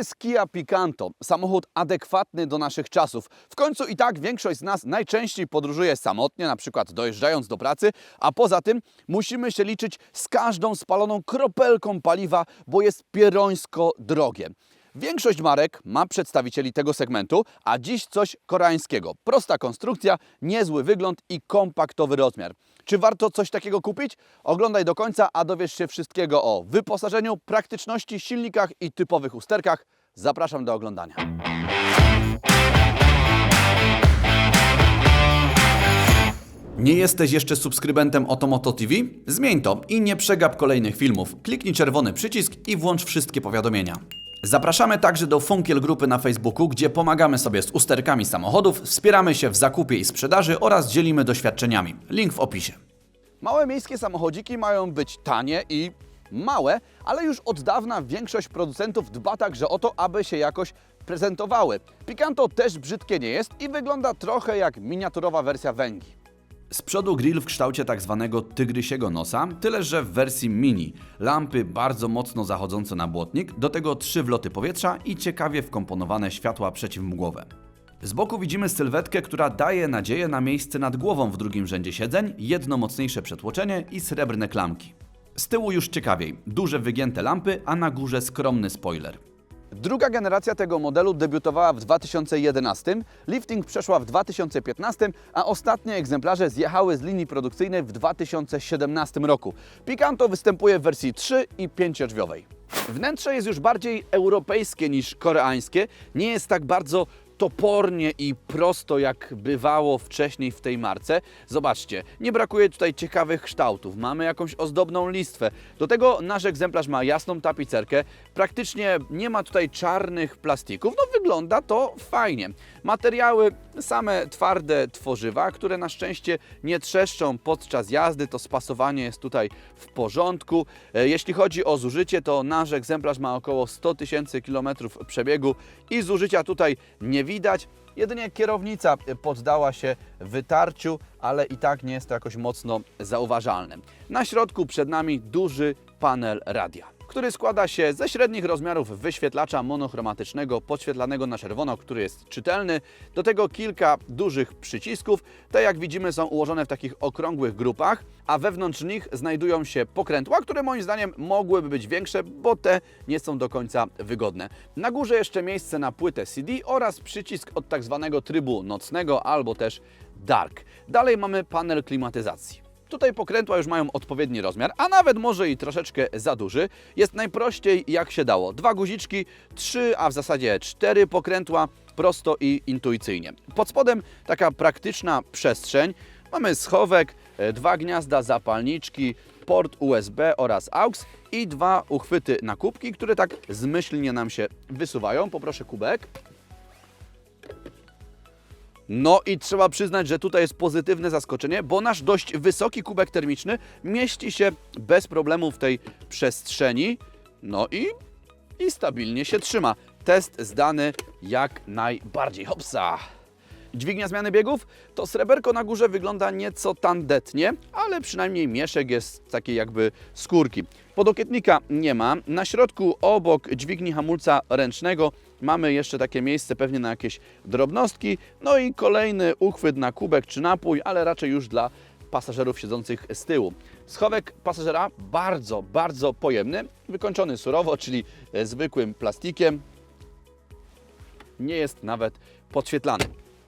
jest Kia Picanto, samochód adekwatny do naszych czasów. W końcu i tak większość z nas najczęściej podróżuje samotnie, na przykład dojeżdżając do pracy, a poza tym musimy się liczyć z każdą spaloną kropelką paliwa, bo jest pierońsko drogie. Większość marek ma przedstawicieli tego segmentu, a dziś coś koreańskiego. Prosta konstrukcja, niezły wygląd i kompaktowy rozmiar. Czy warto coś takiego kupić? Oglądaj do końca, a dowiesz się wszystkiego o wyposażeniu, praktyczności, silnikach i typowych usterkach. Zapraszam do oglądania. Nie jesteś jeszcze subskrybentem Otomoto TV? Zmień to i nie przegap kolejnych filmów. Kliknij czerwony przycisk i włącz wszystkie powiadomienia. Zapraszamy także do Funkiel Grupy na Facebooku, gdzie pomagamy sobie z usterkami samochodów, wspieramy się w zakupie i sprzedaży oraz dzielimy doświadczeniami. Link w opisie. Małe miejskie samochodziki mają być tanie i małe, ale już od dawna większość producentów dba także o to, aby się jakoś prezentowały. Picanto też brzydkie nie jest i wygląda trochę jak miniaturowa wersja Węgi. Z przodu grill w kształcie tak zwanego tygrysiego nosa, tyle że w wersji mini. Lampy bardzo mocno zachodzące na błotnik, do tego trzy wloty powietrza i ciekawie wkomponowane światła przeciwmgłowe. Z boku widzimy sylwetkę, która daje nadzieję na miejsce nad głową w drugim rzędzie siedzeń, jedno mocniejsze przetłoczenie i srebrne klamki. Z tyłu już ciekawiej, duże wygięte lampy, a na górze skromny spoiler. Druga generacja tego modelu debiutowała w 2011, lifting przeszła w 2015, a ostatnie egzemplarze zjechały z linii produkcyjnej w 2017 roku. Picanto występuje w wersji 3 i 5 drzwiowej. Wnętrze jest już bardziej europejskie niż koreańskie, nie jest tak bardzo topornie i prosto, jak bywało wcześniej w tej marce. Zobaczcie, nie brakuje tutaj ciekawych kształtów, mamy jakąś ozdobną listwę. Do tego nasz egzemplarz ma jasną tapicerkę, praktycznie nie ma tutaj czarnych plastików, no wygląda to fajnie. Materiały same twarde tworzywa, które na szczęście nie trzeszczą podczas jazdy, to spasowanie jest tutaj w porządku. E, Jeśli chodzi o zużycie, to nasz egzemplarz ma około 100 tysięcy kilometrów przebiegu i zużycia tutaj nie widać. Jedynie kierownica poddała się wytarciu, ale i tak nie jest to jakoś mocno zauważalne. Na środku przed nami duży panel radia który składa się ze średnich rozmiarów wyświetlacza monochromatycznego podświetlanego na czerwono, który jest czytelny. Do tego kilka dużych przycisków. Te jak widzimy są ułożone w takich okrągłych grupach, a wewnątrz nich znajdują się pokrętła, które moim zdaniem mogłyby być większe, bo te nie są do końca wygodne. Na górze jeszcze miejsce na płytę CD oraz przycisk od tak zwanego trybu nocnego albo też dark. Dalej mamy panel klimatyzacji. Tutaj pokrętła już mają odpowiedni rozmiar, a nawet może i troszeczkę za duży. Jest najprościej jak się dało. Dwa guziczki, trzy, a w zasadzie cztery pokrętła, prosto i intuicyjnie. Pod spodem taka praktyczna przestrzeń. Mamy schowek, e, dwa gniazda zapalniczki, port USB oraz AUX i dwa uchwyty na kubki, które tak zmyślnie nam się wysuwają. Poproszę kubek. No i trzeba przyznać, że tutaj jest pozytywne zaskoczenie, bo nasz dość wysoki kubek termiczny mieści się bez problemu w tej przestrzeni. No i, i stabilnie się trzyma. Test zdany jak najbardziej. Hopsa! Dźwignia zmiany biegów? To sreberko na górze wygląda nieco tandetnie, ale przynajmniej mieszek jest takiej jakby skórki. Podokietnika nie ma. Na środku obok dźwigni hamulca ręcznego mamy jeszcze takie miejsce pewnie na jakieś drobnostki. No i kolejny uchwyt na kubek czy napój, ale raczej już dla pasażerów siedzących z tyłu. Schowek pasażera bardzo, bardzo pojemny, wykończony surowo, czyli zwykłym plastikiem. Nie jest nawet podświetlany.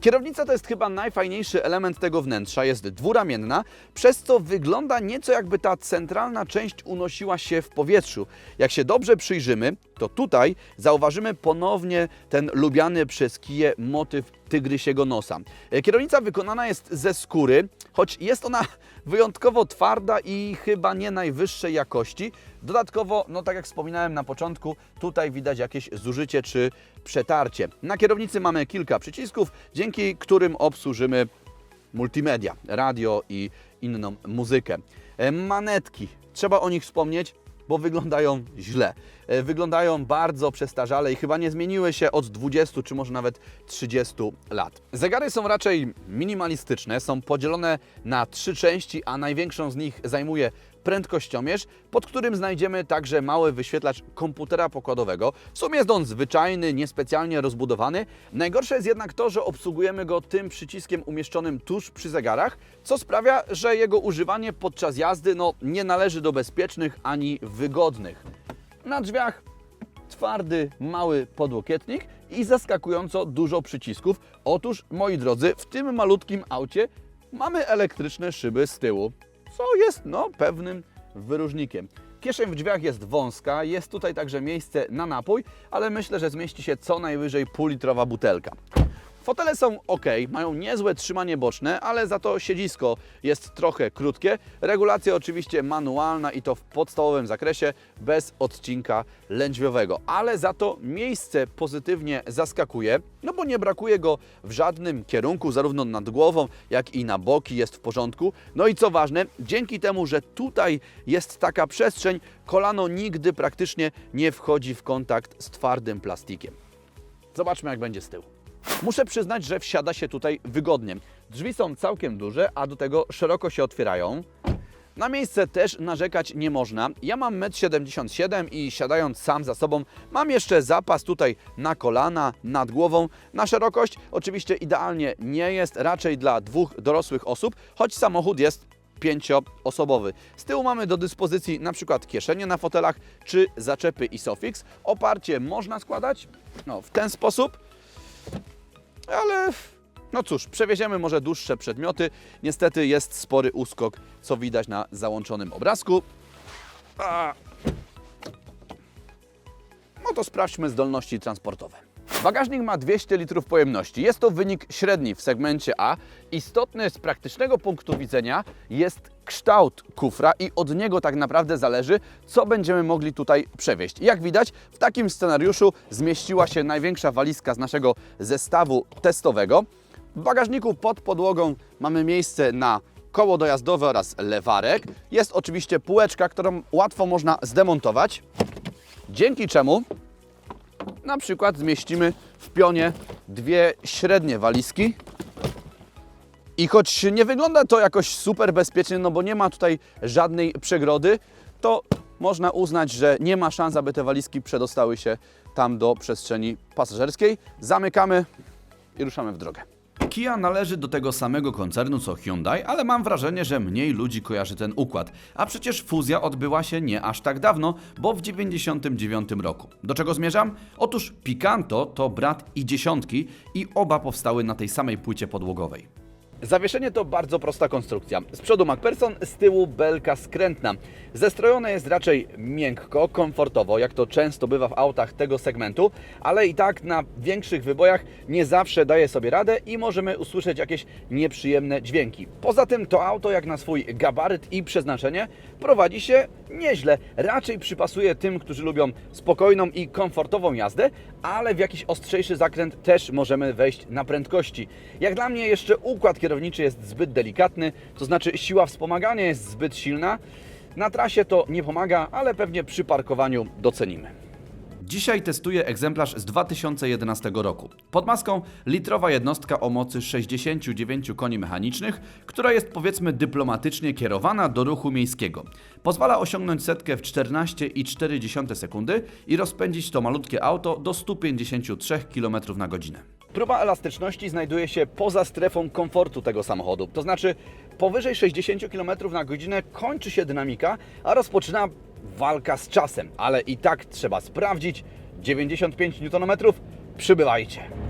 Kierownica to jest chyba najfajniejszy element tego wnętrza, jest dwuramienna, przez co wygląda nieco jakby ta centralna część unosiła się w powietrzu. Jak się dobrze przyjrzymy, to tutaj zauważymy ponownie ten lubiany przez kije motyw tygrysiego nosa. E, Kierownica wykonana jest ze skóry, choć jest ona wyjątkowo twarda i chyba nie najwyższej jakości. Dodatkowo, no tak jak wspominałem na początku, tutaj widać jakieś zużycie czy przetarcie. Na kierownicy mamy kilka przycisków, dzięki którym obsłużymy multimedia, radio i inną muzykę. E, Manetki, trzeba o nich wspomnieć, bo wyglądają źle. E, Wyglądają bardzo przestarzale i chyba nie zmieniły się od 20 czy może nawet 30 lat. Zegary są raczej minimalistyczne, są podzielone na trzy części, a największą z nich zajmuje prędkościomierz, pod którym znajdziemy także mały wyświetlacz komputera pokładowego. W sumie jest on zwyczajny, niespecjalnie rozbudowany. Najgorsze jest jednak to, że obsługujemy go tym przyciskiem umieszczonym tuż przy zegarach, co sprawia, że jego używanie podczas jazdy no, nie należy do bezpiecznych ani wygodnych. Na drzwiach twardy, mały podłokietnik i zaskakująco dużo przycisków. Otóż, moi drodzy, w tym malutkim aucie mamy elektryczne szyby z tyłu, co jest no pewnym wyróżnikiem. Kieszeń w drzwiach jest wąska, jest tutaj także miejsce na napój, ale myślę, że zmieści się co najwyżej półlitrowa butelka. Fotele są ok, mają niezłe trzymanie boczne, ale za to siedzisko jest trochę krótkie. Regulacja oczywiście manualna i to w podstawowym zakresie, bez odcinka lędźwiowego. Ale za to miejsce pozytywnie zaskakuje, no bo nie brakuje go w żadnym kierunku, zarówno nad głową, jak i na boki jest w porządku. No i co ważne, dzięki temu, że tutaj jest taka przestrzeń, kolano nigdy praktycznie nie wchodzi w kontakt z twardym plastikiem. Zobaczmy, jak będzie z tyłu. Muszę przyznać, że wsiada się tutaj wygodnie. Drzwi są całkiem duże, a do tego szeroko się otwierają. Na miejsce też narzekać nie można. Ja mam 1,77 m i siadając sam za sobą mam jeszcze zapas tutaj na kolana, nad głową. Na szerokość oczywiście idealnie nie jest, raczej dla dwóch dorosłych osób, choć samochód jest pięcioosobowy. Z tyłu mamy do dyspozycji na przykład kieszenie na fotelach czy zaczepy Isofix. Oparcie można składać no, w ten sposób, ale no cóż, przewieziemy może dłuższe przedmioty. Niestety jest spory uskok, co widać na załączonym obrazku. No to sprawdźmy zdolności transportowe. Bagażnik ma 200 litrów pojemności. Jest to wynik średni w segmencie A. Istotny z praktycznego punktu widzenia jest kształt kufra i od niego tak naprawdę zależy, co będziemy mogli tutaj przewieźć. Jak widać, w takim scenariuszu zmieściła się największa walizka z naszego zestawu testowego. W bagażniku pod podłogą mamy miejsce na koło dojazdowe oraz lewarek. Jest oczywiście półeczka, którą łatwo można zdemontować, dzięki czemu na przykład zmieścimy w pionie dwie średnie walizki. I choć nie wygląda to jakoś super bezpiecznie, no bo nie ma tutaj żadnej przegrody, to można uznać, że nie ma szans, aby te walizki przedostały się tam do przestrzeni pasażerskiej. Zamykamy i ruszamy w drogę. Kia należy do tego samego koncernu co Hyundai, ale mam wrażenie, że mniej ludzi kojarzy ten układ. A przecież fuzja odbyła się nie aż tak dawno, bo w 99 roku. Do czego zmierzam? Otóż Picanto to brat i dziesiątki i oba powstały na tej samej płycie podłogowej. Zawieszenie to bardzo prosta konstrukcja. Z przodu MacPherson, z tyłu belka skrętna. Zestrojone jest raczej miękko, komfortowo, jak to często bywa w autach tego segmentu, ale i tak na większych wybojach nie zawsze daje sobie radę i możemy usłyszeć jakieś nieprzyjemne dźwięki. Poza tym to auto, jak na swój gabaryt i przeznaczenie, prowadzi się nieźle. Raczej przypasuje tym, którzy lubią spokojną i komfortową jazdę, ale w jakiś ostrzejszy zakręt też możemy wejść na prędkości. Jak dla mnie jeszcze układ kierowniczy jest zbyt delikatny, to znaczy siła wspomagania jest zbyt silna. Na trasie to nie pomaga, ale pewnie przy parkowaniu docenimy. Dzisiaj testuję egzemplarz z 2011 roku. Pod maską litrowa jednostka o mocy 69 koni mechanicznych, która jest powiedzmy dyplomatycznie kierowana do ruchu miejskiego. Pozwala osiągnąć setkę w 14,4 sekundy i rozpędzić to malutkie auto do 153 km na godzinę. Próba elastyczności znajduje się poza strefą komfortu tego samochodu. To znaczy powyżej 60 km na godzinę kończy się dynamika, a rozpoczyna walka z czasem. Ale i tak trzeba sprawdzić. 95 Nm, przybywajcie.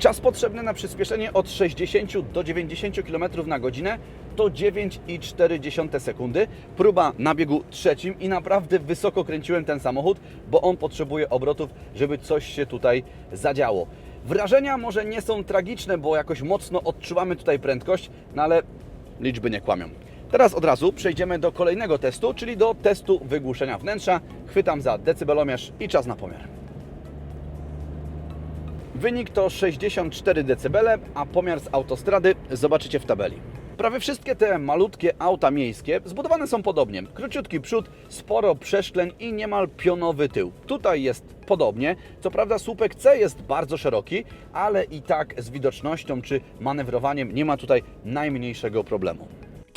Czas potrzebny na przyspieszenie od 60 do 90 km na godzinę to 9,4 sekundy. Próba na biegu trzecim i naprawdę wysoko kręciłem ten samochód, bo on potrzebuje obrotów, żeby coś się tutaj zadziało. Wrażenia może nie są tragiczne, bo jakoś mocno odczuwamy tutaj prędkość, no ale liczby nie kłamią. Teraz od razu przejdziemy do kolejnego testu, czyli do testu wygłuszenia wnętrza. Chwytam za decybelomierz i czas na pomiar. Wynik to 64 dB, a pomiar z autostrady zobaczycie w tabeli. Prawie wszystkie te malutkie auta miejskie zbudowane są podobnie. Króciutki przód, sporo przeszkleń i niemal pionowy tył. Tutaj jest podobnie. Co prawda słupek C jest bardzo szeroki, ale i tak z widocznością czy manewrowaniem nie ma tutaj najmniejszego problemu.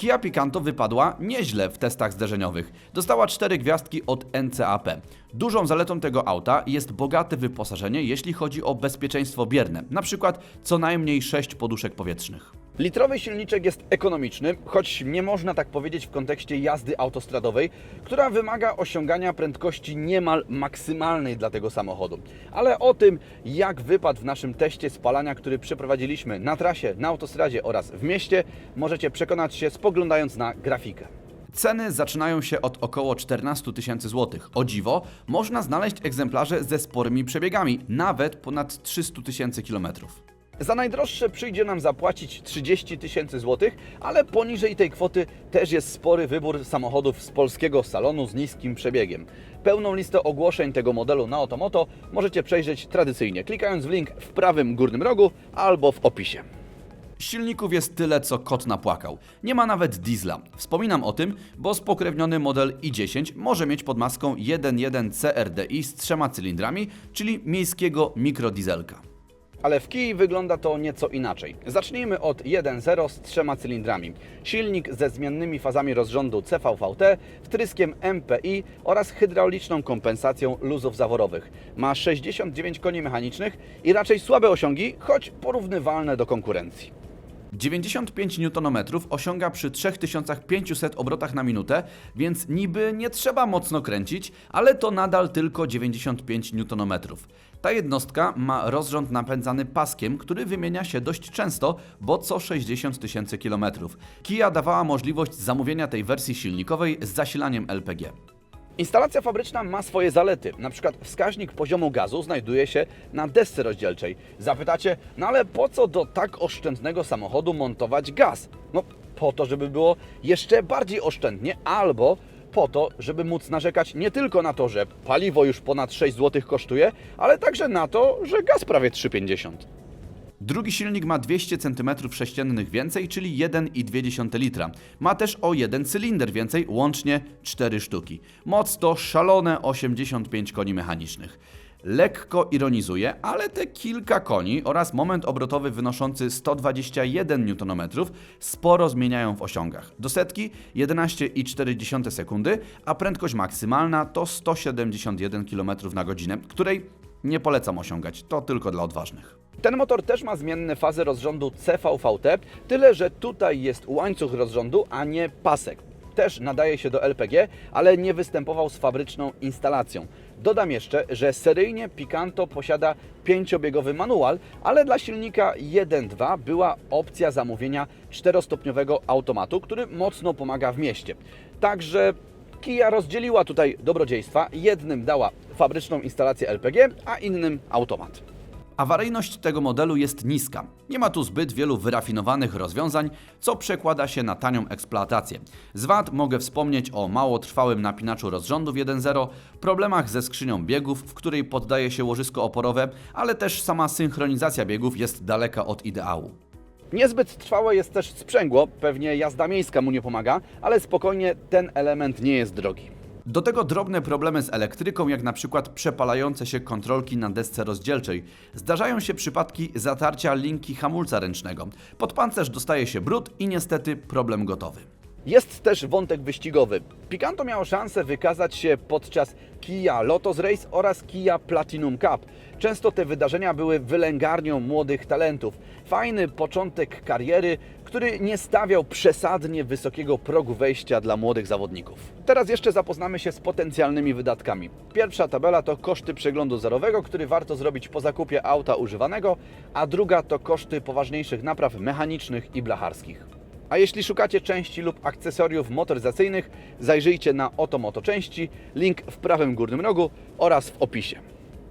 Kia Picanto wypadła nieźle w testach zderzeniowych. Dostała 4 gwiazdki od NCAP. Dużą zaletą tego auta jest bogate wyposażenie, jeśli chodzi o bezpieczeństwo bierne, na przykład co najmniej 6 poduszek powietrznych. Litrowy silniczek jest ekonomiczny, choć nie można tak powiedzieć w kontekście jazdy autostradowej, która wymaga osiągania prędkości niemal maksymalnej dla tego samochodu. Ale o tym, jak wypadł w naszym teście spalania, który przeprowadziliśmy na trasie, na autostradzie oraz w mieście, możecie przekonać się spoglądając na grafikę. Ceny zaczynają się od około 14 tysięcy złotych. O dziwo, można znaleźć egzemplarze ze sporymi przebiegami, nawet ponad 300 tysięcy kilometrów. Za najdroższe przyjdzie nam zapłacić 30 tysięcy złotych, ale poniżej tej kwoty też jest spory wybór samochodów z polskiego salonu z niskim przebiegiem. Pełną listę ogłoszeń tego modelu na Otomoto możecie przejrzeć tradycyjnie, klikając w link w prawym górnym rogu albo w opisie. Silników jest tyle, co kot napłakał. Nie ma nawet diesla. Wspominam o tym, bo spokrewniony model i10 może mieć pod maską 1.1 CRDI z trzema cylindrami, czyli miejskiego mikrodieselka. Ale w Kii wygląda to nieco inaczej. Zacznijmy od 1.0 z trzema cylindrami. Silnik ze zmiennymi fazami rozrządu CVVT, wtryskiem MPI oraz hydrauliczną kompensacją luzów zaworowych. Ma 69 koni mechanicznych i raczej słabe osiągi, choć porównywalne do konkurencji. 95 Nm osiąga przy 3500 obrotach na minutę, więc niby nie trzeba mocno kręcić, ale to nadal tylko 95 Nm. Ta jednostka ma rozrząd napędzany paskiem, który wymienia się dość często, bo co 60 tysięcy kilometrów. Kia dawała możliwość zamówienia tej wersji silnikowej z zasilaniem LPG. Instalacja fabryczna ma swoje zalety. Na przykład wskaźnik poziomu gazu znajduje się na desce rozdzielczej. Zapytacie, no ale po co do tak oszczędnego samochodu montować gaz? No po to, żeby było jeszcze bardziej oszczędnie albo po to, żeby móc narzekać nie tylko na to, że paliwo już ponad 6 zł kosztuje, ale także na to, że gaz prawie 3,50. Drugi silnik ma 200 cm3 więcej, czyli 1,2 litra. Ma też o jeden cylinder więcej, łącznie 4 sztuki. Moc to szalone 85 koni mechanicznych. Lekko ironizuje, ale te kilka koni oraz moment obrotowy wynoszący 121 Nm sporo zmieniają w osiągach. Do setki 11,4 sekundy, a prędkość maksymalna to 171 km na godzinę, której nie polecam osiągać, to tylko dla odważnych. Ten motor też ma zmienne fazy rozrządu CVVT, tyle że tutaj jest łańcuch rozrządu, a nie pasek. Też nadaje się do LPG, ale nie występował z fabryczną instalacją. Dodam jeszcze, że seryjnie Picanto posiada pięciobiegowy manual, ale dla silnika 1.2 była opcja zamówienia czterostopniowego automatu, który mocno pomaga w mieście. Także Kia rozdzieliła tutaj dobrodziejstwa. Jednym dała fabryczną instalację LPG, a innym automat. Awaryjność tego modelu jest niska. Nie ma tu zbyt wielu wyrafinowanych rozwiązań, co przekłada się na tanią eksploatację. Z wad mogę wspomnieć o mało trwałym napinaczu rozrządów 1.0, problemach ze skrzynią biegów, w której poddaje się łożysko oporowe, ale też sama synchronizacja biegów jest daleka od ideału. Niezbyt trwałe jest też sprzęgło, pewnie jazda miejska mu nie pomaga, ale spokojnie ten element nie jest drogi. Do tego drobne problemy z elektryką, jak na przykład przepalające się kontrolki na desce rozdzielczej. Zdarzają się przypadki zatarcia linki hamulca ręcznego. Pod pancerz dostaje się brud i niestety problem gotowy. Jest też wątek wyścigowy. Picanto miało szansę wykazać się podczas Kia Lotus Race oraz Kia Platinum Cup. Często te wydarzenia były wylęgarnią młodych talentów. Fajny początek kariery, który nie stawiał przesadnie wysokiego progu wejścia dla młodych zawodników. Teraz jeszcze zapoznamy się z potencjalnymi wydatkami. Pierwsza tabela to koszty przeglądu zerowego, który warto zrobić po zakupie auta używanego, a druga to koszty poważniejszych napraw mechanicznych i blacharskich. A jeśli szukacie części lub akcesoriów motoryzacyjnych, zajrzyjcie na Oto Moto Części, link w prawym górnym rogu oraz w opisie.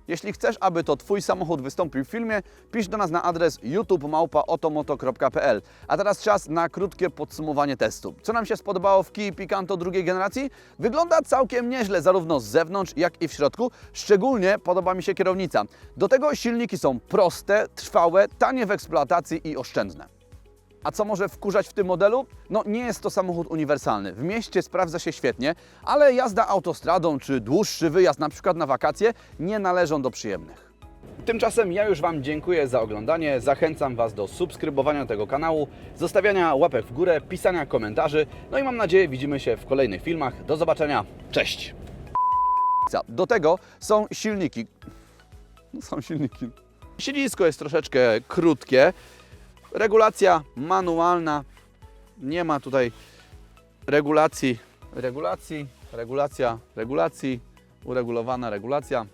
Jeśli chcesz, aby to Twój samochód wystąpił w filmie, pisz do nas na adres youtube.otomoto.pl. A teraz czas na krótkie podsumowanie testu. Co nam się spodobało w Kia Picanto drugiej generacji? Wygląda całkiem nieźle, zarówno z zewnątrz, jak i w środku. Szczególnie podoba mi się kierownica. Do tego silniki są proste, trwałe, tanie w eksploatacji i oszczędne. A co może wkurzać w tym modelu? No nie jest to samochód uniwersalny. W mieście sprawdza się świetnie, ale jazda autostradą czy dłuższy wyjazd na przykład na wakacje nie należą do przyjemnych. Tymczasem ja już Wam dziękuję za oglądanie. Zachęcam Was do subskrybowania tego kanału, zostawiania łapek w górę, pisania komentarzy. No i mam nadzieję, widzimy się w kolejnych filmach. Do zobaczenia. Cześć! Do tego są silniki. No, są silniki. Siedzisko jest troszeczkę krótkie. Regulacja manualna. Nie ma tutaj regulacji. Regulacji, regulacja, regulacji, uregulowana regulacja.